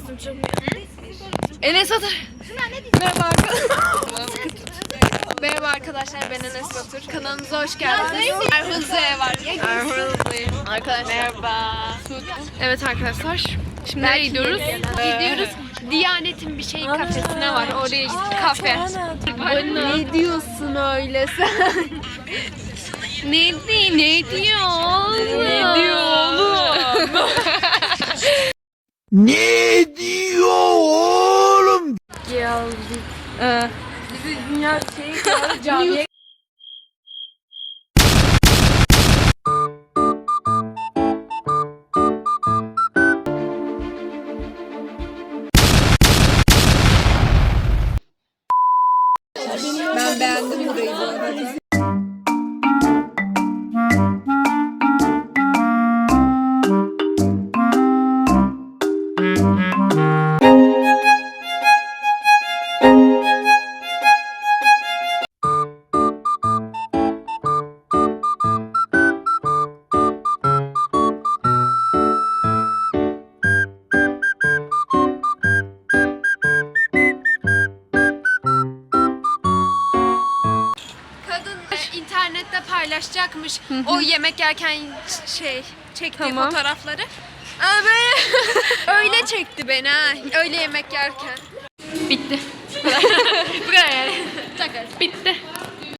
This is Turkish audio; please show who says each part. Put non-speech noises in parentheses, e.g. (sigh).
Speaker 1: Sesim çıkmıyor.
Speaker 2: Enes Batur. Merhaba arkadaşlar. (laughs) Merhaba arkadaşlar ben Enes Batur. Kanalımıza hoş geldiniz. Erhul Z var. Erhul Z. Arkadaşlar. Merhaba. Evet arkadaşlar. Şimdi nereye gidiyoruz? Gidiyoruz. Diyanet'in bir şey kafesine var. Oraya gittik. Kafe. Ne diyorsun öyle sen? ne di ne diyor? Ne diyor?
Speaker 3: Ne diyor oğlum?
Speaker 2: Ee, bizi dünya şeyi camiye Ben beğendim burayı. İnternette paylaşacakmış o yemek yerken şey çektiği
Speaker 4: Tamam.
Speaker 2: fotoğrafları. Böyle (laughs) öyle çekti beni ha. Öyle yemek yerken.
Speaker 4: Bitti. (laughs)
Speaker 2: Bu kadar.